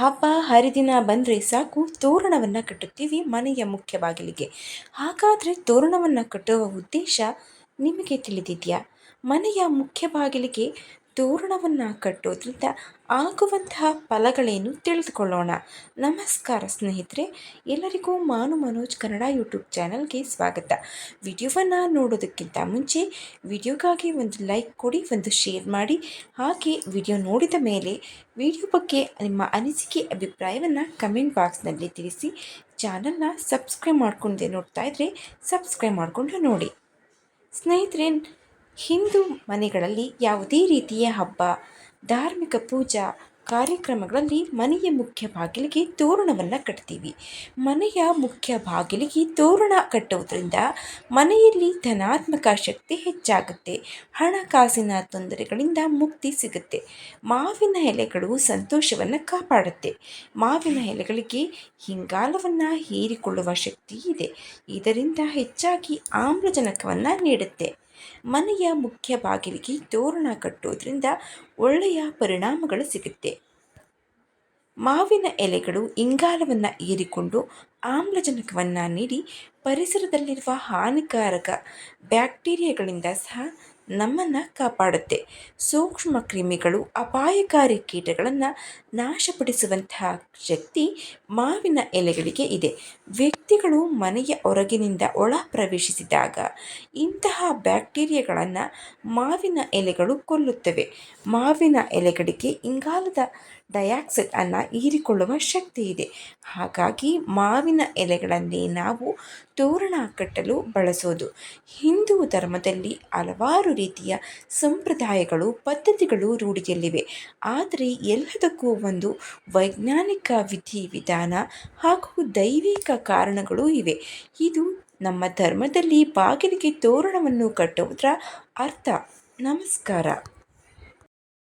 ಹಬ್ಬ ಹರಿದಿನ ಬಂದರೆ ಸಾಕು, ತೋರಣವನ್ನು ಕಟ್ಟುತ್ತೀವಿ ಮನೆಯ ಮುಖ್ಯ ಬಾಗಿಲಿಗೆ. ಹಾಗಾದರೆ ತೋರಣವನ್ನು ಕಟ್ಟುವ ಉದ್ದೇಶ ನಿಮಗೆ ತಿಳಿದಿದೆಯಾ? ಮನೆಯ ಮುಖ್ಯ ಬಾಗಿಲಿಗೆ ತೋರಣವನ್ನು ಕಟ್ಟೋದ್ರಿಂದ ಆಗುವಂತಹ ಫಲಗಳೇನು ತಿಳಿದುಕೊಳ್ಳೋಣ. ನಮಸ್ಕಾರ ಸ್ನೇಹಿತರೆ, ಎಲ್ಲರಿಗೂ ಮಾನು ಮನೋಜ್ ಕನ್ನಡ ಯೂಟ್ಯೂಬ್ ಚಾನಲ್ಗೆ ಸ್ವಾಗತ. ವಿಡಿಯೋವನ್ನು ನೋಡೋದಕ್ಕಿಂತ ಮುಂಚೆ ವಿಡಿಯೋಗಾಗಿ ಒಂದು ಲೈಕ್ ಕೊಡಿ, ಒಂದು ಶೇರ್ ಮಾಡಿ. ಹಾಗೆ ವಿಡಿಯೋ ನೋಡಿದ ಮೇಲೆ ವಿಡಿಯೋ ಬಗ್ಗೆ ನಿಮ್ಮ ಅನಿಸಿಕೆ, ಅಭಿಪ್ರಾಯವನ್ನು ಕಮೆಂಟ್ ಬಾಕ್ಸ್ನಲ್ಲಿ ತಿಳಿಸಿ. ಚಾನಲ್ನ ಸಬ್ಸ್ಕ್ರೈಬ್ ಮಾಡ್ಕೊಂಡೆ ನೋಡ್ತಾ ಇದ್ದರೆ ಸಬ್ಸ್ಕ್ರೈಬ್ ಮಾಡಿಕೊಂಡು ನೋಡಿ. ಸ್ನೇಹಿತರೆ ಹಿಂದೂ ಮನೆಗಳಲ್ಲಿ ಯಾವುದೇ ರೀತಿಯ ಹಬ್ಬ, ಧಾರ್ಮಿಕ ಪೂಜಾ ಕಾರ್ಯಕ್ರಮಗಳಲ್ಲಿ ಮನೆಯ ಮುಖ್ಯ ಬಾಗಿಲಿಗೆ ತೋರಣವನ್ನು ಕಟ್ತೀವಿ. ಮನೆಯ ಮುಖ್ಯ ಬಾಗಿಲಿಗೆ ತೋರಣ ಕಟ್ಟುವುದರಿಂದ ಮನೆಯಲ್ಲಿ ಧನಾತ್ಮಕ ಶಕ್ತಿ ಹೆಚ್ಚಾಗುತ್ತೆ. ಹಣಕಾಸಿನ ತೊಂದರೆಗಳಿಂದ ಮುಕ್ತಿ ಸಿಗುತ್ತೆ. ಮಾವಿನ ಎಲೆಗಳು ಸಂತೋಷವನ್ನು ಕಾಪಾಡುತ್ತೆ. ಮಾವಿನ ಎಲೆಗಳಿಗೆ ಹಿಂಗಾಲವನ್ನು ಹೀರಿಕೊಳ್ಳುವ ಶಕ್ತಿ ಇದೆ. ಇದರಿಂದ ಹೆಚ್ಚಾಗಿ ಆಮ್ಲಜನಕವನ್ನು ನೀಡುತ್ತೆ. ಮನೆಯ ಮುಖ್ಯ ಬಾಗಿಲಿಗೆ ತೋರಣ ಕಟ್ಟೋದ್ರಿಂದ ಒಳ್ಳೆಯ ಪರಿಣಾಮಗಳು ಸಿಗುತ್ತೆ. ಮಾವಿನ ಎಲೆಗಳು ಇಂಗಾಲವನ್ನು ಹೀರಿಕೊಂಡು ಆಮ್ಲಜನಕವನ್ನು ನೀಡಿ ಪರಿಸರದಲ್ಲಿರುವ ಹಾನಿಕಾರಕ ಬ್ಯಾಕ್ಟೀರಿಯಾಗಳಿಂದ ಸಹ ನಮ್ಮನ್ನು ಕಾಪಾಡುತ್ತೆ. ಸೂಕ್ಷ್ಮ ಕ್ರಿಮಿಗಳು, ಅಪಾಯಕಾರಿ ಕೀಟಗಳನ್ನು ನಾಶಪಡಿಸುವಂತಹ ಶಕ್ತಿ ಮಾವಿನ ಎಲೆಗಳಿಗೆ ಇದೆ. ವ್ಯಕ್ತಿಗಳು ಮನೆಯ ಹೊರಗಿನಿಂದ ಒಳ ಪ್ರವೇಶಿಸಿದಾಗ ಇಂತಹ ಬ್ಯಾಕ್ಟೀರಿಯಾಗಳನ್ನು ಮಾವಿನ ಎಲೆಗಳು ಕೊಲ್ಲುತ್ತವೆ. ಮಾವಿನ ಎಲೆಗಳಿಗೆ ಇಂಗಾಲದ ಡೈಆಕ್ಸೈಡ್ ಅನ್ನು ಹೀರಿಕೊಳ್ಳುವ ಶಕ್ತಿ ಇದೆ. ಹಾಗಾಗಿ ಮಾವಿನ ಎಲೆಗಳನ್ನೇ ನಾವು ತೋರಣ ಕಟ್ಟಲು ಬಳಸೋದು. ಹಿಂದೂ ಧರ್ಮದಲ್ಲಿ ಹಲವಾರು ರೀತಿಯ ಸಂಪ್ರದಾಯಗಳು, ಪದ್ಧತಿಗಳು ರೂಢಿಯಲ್ಲಿವೆ. ಆದರೆ ಎಲ್ಲದಕ್ಕೂ ಒಂದು ವೈಜ್ಞಾನಿಕ ವಿಧಿ ವಿಧಾನ ಹಾಗೂ ದೈವಿಕ ಕಾರಣಗಳು ಇವೆ. ಇದು ನಮ್ಮ ಧರ್ಮದಲ್ಲಿ ಬಾಗಿಲಿಗೆ ತೋರಣವನ್ನು ಕಟ್ಟುವುದರ ಅರ್ಥ. ನಮಸ್ಕಾರ.